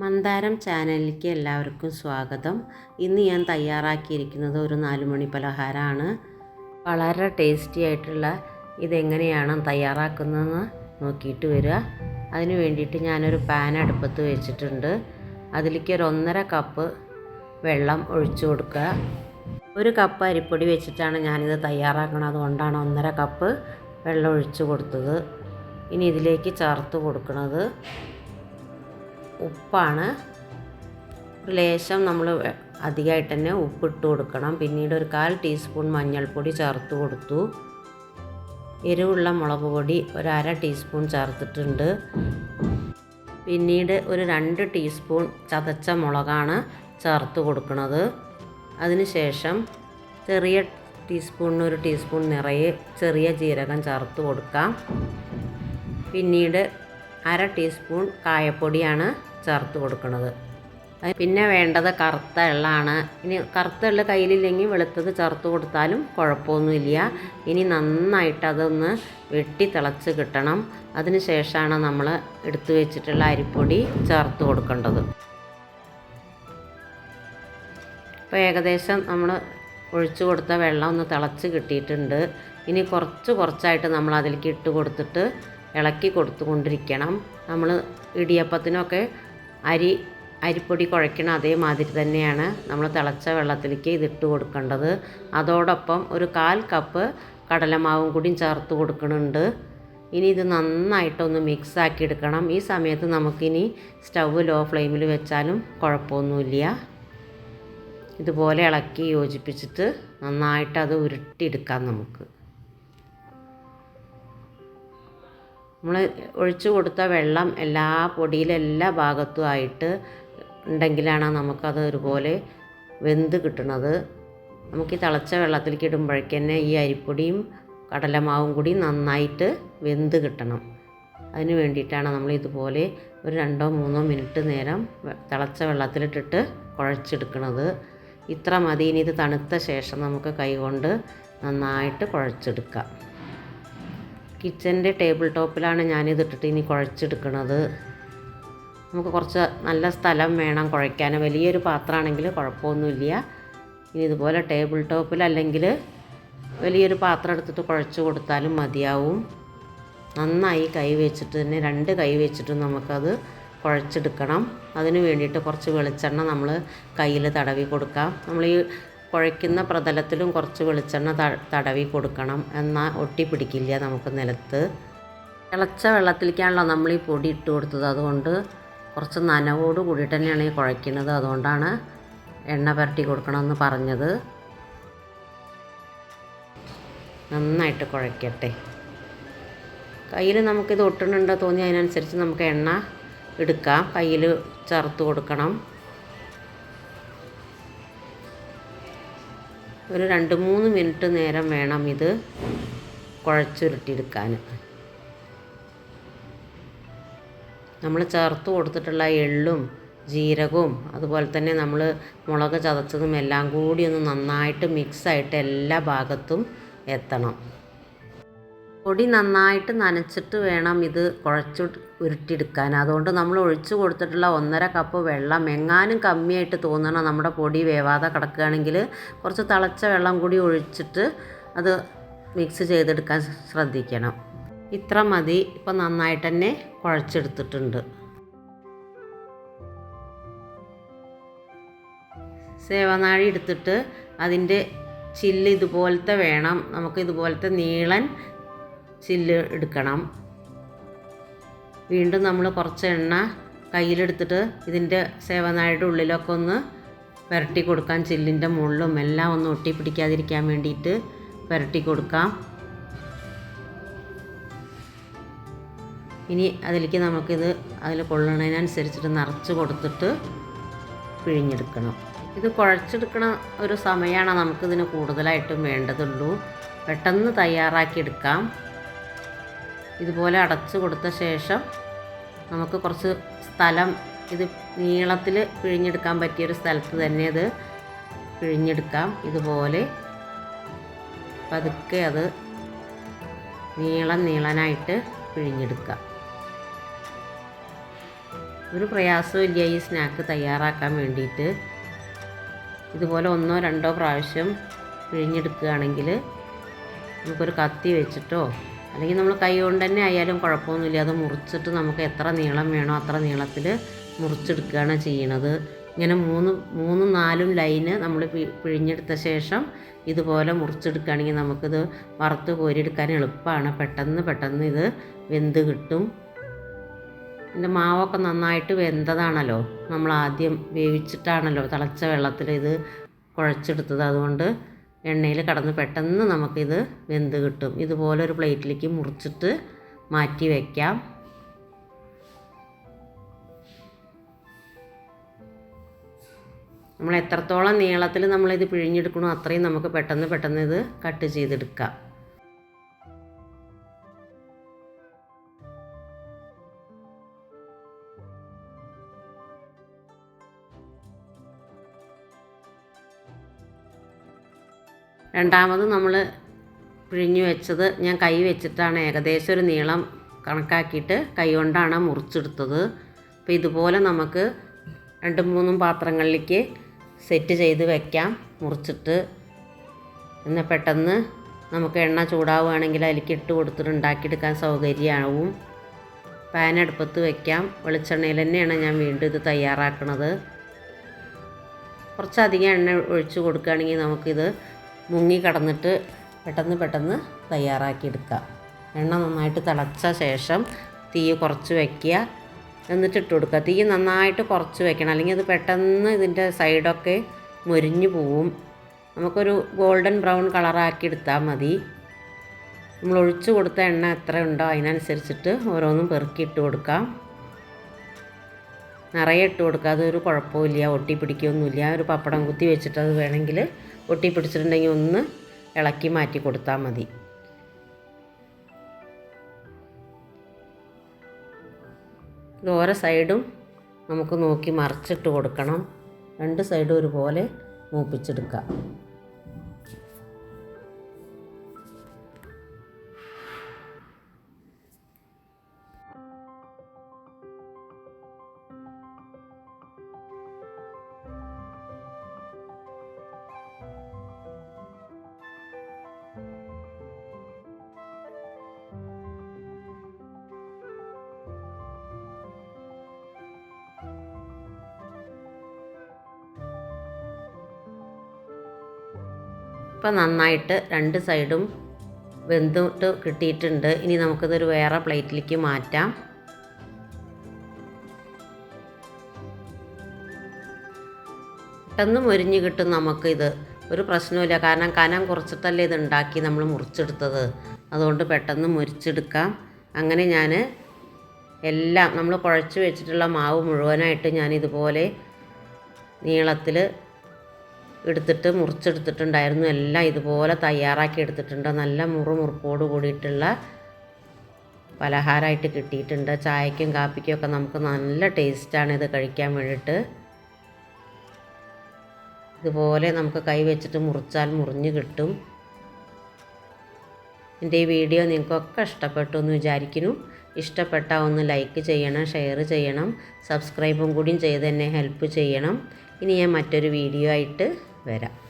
മന്ദാരം ചാനലിലേക്ക് എല്ലാവർക്കും സ്വാഗതം. ഇന്ന് ഞാൻ തയ്യാറാക്കിയിരിക്കുന്നത് ഒരു നാലുമണി പലഹാരമാണ്. വളരെ ടേസ്റ്റി ആയിട്ടുള്ള ഇതെങ്ങനെയാണ് തയ്യാറാക്കുന്നതെന്ന് നോക്കിയിട്ട് വരിക. അതിന് വേണ്ടിയിട്ട് ഞാനൊരു പാൻ അടുപ്പത്ത് വെച്ചിട്ടുണ്ട്. അതിലേക്ക് ഒരു ഒന്നര കപ്പ് വെള്ളം ഒഴിച്ചു കൊടുക്കുക. ഒരു കപ്പ് അരിപ്പൊടി വെച്ചിട്ടാണ് ഞാനിത് തയ്യാറാക്കുന്നത് അതുകൊണ്ടാണ് ഒന്നര കപ്പ് വെള്ളം ഒഴിച്ചു കൊടുത്തത്. ഇനി ഇതിലേക്ക് ചേർത്ത് കൊടുക്കുന്നത് ഉപ്പാണ്. ലേശം നമ്മൾ അധികമായിട്ട് തന്നെ ഉപ്പിട്ട് കൊടുക്കണം. പിന്നീട് ഒരു കാൽ ടീസ്പൂൺ മഞ്ഞൾപ്പൊടി ചേർത്ത് കൊടുത്തു. എരിവുള്ള മുളക് പൊടി ഒരു അര ടീസ്പൂൺ ചേർത്തിട്ടുണ്ട്. പിന്നീട് ഒരു രണ്ട് ടീസ്പൂൺ ചതച്ച മുളകാണ് ചേർത്ത് കൊടുക്കുന്നത്. അതിനുശേഷം ചെറിയ ടീസ്പൂണിന് ഒരു ടീസ്പൂൺ നിറയെ ചെറിയ ജീരകം ചേർത്ത് കൊടുക്കാം. പിന്നീട് അര ടീസ്പൂൺ കായപ്പൊടിയാണ് ചേർത്ത് കൊടുക്കുന്നത് പിന്നെ വേണ്ടത് കറുത്ത എള്ളാണ്. ഇനി കറുത്ത എള്ള് കയ്യിലില്ലെങ്കിൽ വെളുത്തത് ചേർത്ത് കൊടുത്താലും കുഴപ്പമൊന്നുമില്ല. ഇനി നന്നായിട്ട് അതൊന്ന് വെട്ടി തിളച്ച് കിട്ടണം. അതിന് ശേഷമാണ് നമ്മൾ എടുത്തു വെച്ചിട്ടുള്ള അരിപ്പൊടി ചേർത്ത് കൊടുക്കേണ്ടത്. ഇപ്പോൾ ഏകദേശം നമ്മൾ ഒഴിച്ചു കൊടുത്ത വെള്ളം ഒന്ന് തിളച്ച് കിട്ടിയിട്ടുണ്ട്. ഇനി കുറച്ച് കുറച്ചായിട്ട് നമ്മൾ അതിലേക്ക് ഇട്ട് കൊടുത്തിട്ട് ഇളക്കി കൊടുത്തുകൊണ്ടിരിക്കണം. നമ്മൾ ഇടിയപ്പത്തിനൊക്കെ അരി അരിപ്പൊടി കുഴയ്ക്കണ അതേമാതിരി തന്നെയാണ് നമ്മൾ തിളച്ച വെള്ളത്തിലേക്ക് ഇതിട്ട് കൊടുക്കേണ്ടത്. അതോടൊപ്പം ഒരു കാൽ കപ്പ് കടലമാവും കൂടി ചേർത്ത് കൊടുക്കുന്നുണ്ട് ഇനി ഇത് നന്നായിട്ടൊന്ന് മിക്സ് ആക്കി എടുക്കണം. ഈ സമയത്ത് നമുക്കിനി സ്റ്റൗ ലോ ഫ്ലെയിമിൽ വെച്ചാലും കുഴപ്പമൊന്നുമില്ല. ഇതുപോലെ ഇളക്കി യോജിപ്പിച്ചിട്ട് നന്നായിട്ട് അത് ഉരുട്ടിയെടുക്കാം നമുക്ക്. നമ്മൾ ഒഴിച്ചു കൊടുത്ത വെള്ളം എല്ലാ പൊടിയിലെ എല്ലാ ഭാഗത്തും ആയിട്ട് ഉണ്ടെങ്കിലാണ് നമുക്കത് ഒരുപോലെ വെന്ത് കിട്ടുന്നത് നമുക്ക് ഈ തിളച്ച വെള്ളത്തിലേക്ക് ഇടുമ്പോഴേക്ക് തന്നെ ഈ അരിപ്പൊടിയും കടലമാവും കൂടി നന്നായിട്ട് വെന്ത് കിട്ടണം. അതിന് വേണ്ടിയിട്ടാണ് നമ്മൾ ഇതുപോലെ ഒരു രണ്ടോ മൂന്നോ മിനിറ്റ് നേരം തിളച്ച വെള്ളത്തിലിട്ടിട്ട് കുഴച്ചെടുക്കുന്നത് ഇത്ര മതി. ഇനി ഇത് തണുത്ത ശേഷം നമുക്ക് കൈകൊണ്ട് നന്നായിട്ട് കുഴച്ചെടുക്കാം. കിച്ചന്റെ ടേബിൾ ടോപ്പിലാണ് ഞാനിതിട്ടിട്ട് ഇനി കുഴച്ചെടുക്കുന്നത് നമുക്ക് കുറച്ച് നല്ല സ്ഥലം വേണം കുഴയ്ക്കാൻ. വലിയൊരു പാത്രമാണെങ്കിൽ കുഴപ്പമൊന്നുമില്ല. ഇനി ഇതുപോലെ ടേബിൾ ടോപ്പിൽ അല്ലെങ്കിൽ വലിയൊരു പാത്രം എടുത്തിട്ട് കുഴച്ച് കൊടുത്താലും മതിയാവും. നന്നായി കൈ വെച്ചിട്ട് തന്നെ രണ്ട് കൈ വെച്ചിട്ട് നമുക്കത് കുഴച്ചെടുക്കണം. അതിന് വേണ്ടിയിട്ട് കുറച്ച് വെളിച്ചെണ്ണ നമ്മൾ കയ്യിൽ തടവി കൊടുക്കാം. നമ്മൾ ഈ കുഴയ്ക്കുന്ന പ്രതലത്തിലും കുറച്ച് വെളിച്ചെണ്ണ തടവി കൊടുക്കണം. എന്നാൽ ഒട്ടിപ്പിടിക്കില്ല നമുക്ക് നിലത്ത്. തിളച്ച വെള്ളത്തിലേക്കാണല്ലോ നമ്മൾ ഈ പൊടി ഇട്ട് കൊടുത്തത്. അതുകൊണ്ട് കുറച്ച് നനവോട് കൂടിയിട്ട് തന്നെയാണ് ഈ കുഴയ്ക്കുന്നത്. അതുകൊണ്ടാണ് എണ്ണ പുരട്ടി കൊടുക്കണമെന്ന് പറഞ്ഞത്. നന്നായിട്ട് കുഴയ്ക്കട്ടെ. കയ്യിൽ നമുക്കിത് ഒട്ടുന്നുണ്ടോ തോന്നി അതിനനുസരിച്ച് നമുക്ക് എണ്ണ എടുക്കാം. കയ്യിൽ ചേർത്ത് കൊടുക്കണം. ഒരു രണ്ട് മൂന്ന് മിനിറ്റ് നേരം വേണം ഇത് കുഴച്ചുരുട്ടിയെടുക്കാൻ. നമ്മൾ ചേർത്ത് കൊടുത്തിട്ടുള്ള എള്ളും ജീരകവും അതുപോലെ തന്നെ നമ്മൾ മുളക് ചതച്ചതും എല്ലാം കൂടി ഒന്ന് നന്നായിട്ട് മിക്സായിട്ട് എല്ലാ ഭാഗത്തും എത്തണം. പൊടി നന്നായിട്ട് നനച്ചിട്ട് വേണം ഇത് കുഴച്ച് ഉരുട്ടിയെടുക്കാൻ. അതുകൊണ്ട് നമ്മൾ ഒഴിച്ചു കൊടുത്തിട്ടുള്ള ഒന്നര കപ്പ് വെള്ളം എങ്ങാനും കമ്മിയായിട്ട് തോന്നണം. നമ്മുടെ പൊടി വേവാതെ കിടക്കുകയാണെങ്കിൽ കുറച്ച് തിളച്ച വെള്ളം കൂടി ഒഴിച്ചിട്ട് അത് മിക്സ് ചെയ്തെടുക്കാൻ ശ്രദ്ധിക്കണം. ഇത്ര മതി. ഇപ്പം നന്നായിട്ട് തന്നെ കുഴച്ചെടുത്തിട്ടുണ്ട്. സേവനാഴി എടുത്തിട്ട് അതിന്റെ ചില്ല് ഇതുപോലത്തെ വേണം. നമുക്ക് ഇതുപോലത്തെ നീളൻ ചില്ല് എടുക്കണം. വീണ്ടും നമ്മൾ കുറച്ച് എണ്ണ കയ്യിലെടുത്തിട്ട് ഇതിന്റെ സേവനായുടെ ഉള്ളിലൊക്കെ ഒന്ന് പുരട്ടി കൊടുക്കാം. ചില്ലിന്റെ മുകളിലും എല്ലാം ഒന്ന് ഒട്ടി പിടിക്കാതിരിക്കാൻ വേണ്ടിയിട്ട് പുരട്ടി കൊടുക്കാം. ഇനി അതിലേക്ക് നമുക്കിത് അതിൽ കൊള്ളണതിനനുസരിച്ചിട്ട് നിറച്ച് കൊടുത്തിട്ട് പിഴിഞ്ഞെടുക്കണം. ഇത് കുഴച്ചെടുക്കണ ഒരു സമയമാണ് നമുക്കിതിന് കൂടുതലായിട്ടും വേണ്ടതുള്ളൂ. പെട്ടെന്ന് തയ്യാറാക്കിയെടുക്കാം. ഇതുപോലെ അടച്ചു കൊടുത്ത ശേഷം നമുക്ക് കുറച്ച് സ്ഥലം ഇത് നീളത്തിൽ പിഴിഞ്ഞെടുക്കാൻ പറ്റിയൊരു സ്ഥലത്ത് തന്നെ അത് പിഴിഞ്ഞെടുക്കാം. ഇതുപോലെ പതുക്കെ അത് നീളം നീളനായിട്ട് പിഴിഞ്ഞെടുക്കാം. ഒരു പ്രയാസവും ഇല്ല ഈ സ്നാക്ക് തയ്യാറാക്കാൻ വേണ്ടിയിട്ട്. ഇതുപോലെ ഒന്നോ രണ്ടോ പ്രാവശ്യം പിഴിഞ്ഞെടുക്കുകയാണെങ്കിൽ നമുക്കൊരു കത്തി വെച്ചിട്ടോ അല്ലെങ്കിൽ നമ്മൾ കൈ കൊണ്ട് തന്നെ ആയാലും കുഴപ്പമൊന്നുമില്ല. അത് മുറിച്ചിട്ട് നമുക്ക് എത്ര നീളം വേണോ അത്ര നീളത്തിൽ മുറിച്ചെടുക്കുകയാണ് ചെയ്യണത് ഇങ്ങനെ മൂന്ന് മൂന്നും നാലും ലൈന് നമ്മൾ പിഴിഞ്ഞെടുത്ത ശേഷം ഇതുപോലെ മുറിച്ചെടുക്കുകയാണെങ്കിൽ നമുക്കിത് വറുത്ത് കോരിയെടുക്കാൻ എളുപ്പമാണ്. പെട്ടെന്ന് പെട്ടെന്ന് ഇത് വെന്ത് കിട്ടും. ഇതിന്റെ മാവൊക്കെ നന്നായിട്ട് വെന്തതാണല്ലോ. നമ്മൾ ആദ്യം വേവിച്ചിട്ടാണല്ലോ തിളച്ച വെള്ളത്തിൽ ഇത് കുഴച്ചെടുത്തത്. അതുകൊണ്ട് എണ്ണയിൽ കടന്ന് പെട്ടെന്ന് നമുക്കിത് വെന്ത് കിട്ടും. ഇതുപോലെ ഒരു പ്ലേറ്റിലേക്ക് മുറിച്ചിട്ട് മാറ്റി വയ്ക്കാം നമ്മൾ എത്രത്തോളം നീളത്തിൽ നമ്മളിത് പിഴിഞ്ഞെടുക്കണോ അത്രയും നമുക്ക് പെട്ടെന്ന് പെട്ടെന്ന് ഇത് കട്ട് ചെയ്തെടുക്കാം. രണ്ടാമത് നമ്മൾ പിഴിഞ്ഞു വെച്ചത് ഞാൻ കൈ വെച്ചിട്ടാണ് ഏകദേശം ഒരു നീളം കണക്കാക്കിയിട്ട് കൈ കൊണ്ടാണ് മുറിച്ചെടുത്തത്. അപ്പോൾ ഇതുപോലെ നമുക്ക് രണ്ടും മൂന്നും പാത്രങ്ങളിലേക്ക് സെറ്റ് ചെയ്ത് വെക്കാം. മുറിച്ചിട്ട് എന്നാൽ പെട്ടെന്ന് നമുക്ക് എണ്ണ ചൂടാവുകയാണെങ്കിൽ അതിലേക്ക് ഇട്ട് കൊടുത്തിട്ട് ഉണ്ടാക്കിയെടുക്കാൻ സൗകര്യമാവും. പാൻ അടുപ്പത്ത് വെക്കാം. വെളിച്ചെണ്ണയിൽ തന്നെയാണ് ഞാൻ വീണ്ടും ഇത് തയ്യാറാക്കുന്നത് കുറച്ചധികം എണ്ണ ഒഴിച്ച് കൊടുക്കുകയാണെങ്കിൽ നമുക്കിത് മുങ്ങി കടന്നിട്ട് പെട്ടെന്ന് പെട്ടെന്ന് തയ്യാറാക്കിയെടുക്കുക. എണ്ണ നന്നായിട്ട് തിളച്ച ശേഷം തീ കുറച്ച് വയ്ക്കുക എന്നിട്ട് ഇട്ട് കൊടുക്കുക. തീ നന്നായിട്ട് കുറച്ച് വെക്കണം. അല്ലെങ്കിൽ അത് പെട്ടെന്ന് ഇതിന്റെ സൈഡൊക്കെ മുരിഞ്ഞു പോവും. നമുക്കൊരു ഗോൾഡൻ ബ്രൗൺ കളറാക്കി എടുത്താൽ മതി. നമ്മൾ ഒഴിച്ചു കൊടുത്ത എണ്ണ എത്ര ഉണ്ടോ അതിനനുസരിച്ചിട്ട് ഓരോന്നും പെറുക്കി ഇട്ട് കൊടുക്കാം നിറയെ ഇട്ട് കൊടുക്കുക. അതൊരു കുഴപ്പമില്ല. ഒട്ടി പിടിക്കുകയൊന്നുമില്ല ഒരു പപ്പടം കുത്തി വെച്ചിട്ട് അത് വേണമെങ്കിൽ ഒട്ടി പിടിച്ചിട്ടുണ്ടെങ്കിൽ ഒന്ന് ഇളക്കി മാറ്റി കൊടുത്താൽ മതി. ഓരോ സൈഡും നമുക്ക് നോക്കി മറിച്ചിട്ട് കൊടുക്കണം. രണ്ട് സൈഡും ഒരുപോലെ മൂപ്പിച്ചെടുക്കുക. ഇപ്പം നന്നായിട്ട് രണ്ട് സൈഡും വെന്തിട്ട് കിട്ടിയിട്ടുണ്ട്. ഇനി നമുക്കിതൊരു വേറെ പ്ലേറ്റിലേക്ക് മാറ്റാം. പെട്ടെന്ന് മുരിഞ്ഞ് കിട്ടും നമുക്കിത്. ഒരു പ്രശ്നവുമില്ല. കാരണം കനം കുറച്ചിട്ടല്ലേ ഇത് ഉണ്ടാക്കി നമ്മൾ മുറിച്ചെടുത്തത്. അതുകൊണ്ട് പെട്ടെന്ന് മുരിച്ചെടുക്കാം. അങ്ങനെ ഞാൻ എല്ലാം നമ്മൾ കുഴച്ച് വെച്ചിട്ടുള്ള മാവ് മുഴുവനായിട്ട് ഞാൻ ഇതുപോലെ നീളത്തിൽ എടുത്തിട്ട് മുറിച്ചെടുത്തിട്ടുണ്ടായിരുന്നു. എല്ലാം ഇതുപോലെ തയ്യാറാക്കി എടുത്തിട്ടുണ്ട്. നല്ല മുറുമുറുപ്പോട് കൂടിയിട്ടുള്ള പലഹാരമായിട്ട് കിട്ടിയിട്ടുണ്ട്. ചായക്കും കാപ്പിക്കും ഒക്കെ നമുക്ക് നല്ല ടേസ്റ്റാണ് ഇത് കഴിക്കാൻ വേണ്ടിയിട്ട്. ഇതുപോലെ നമുക്ക് കൈ വെച്ചിട്ട് മുറിച്ചാൽ മുറിഞ്ഞ് കിട്ടും. എന്റെ ഈ വീഡിയോ നിങ്ങൾക്കൊക്കെ ഇഷ്ടപ്പെട്ടു എന്ന് വിചാരിക്കുന്നു. ഇഷ്ടപ്പെട്ട ഒന്ന് ലൈക്ക് ചെയ്യണം ഷെയർ ചെയ്യണം സബ്സ്ക്രൈബും കൂടിയും ചെയ്ത് എന്നെ ഹെൽപ്പ് ചെയ്യണം. ഇനി ഞാൻ മറ്റൊരു വീഡിയോ ആയിട്ട് ¿verdad?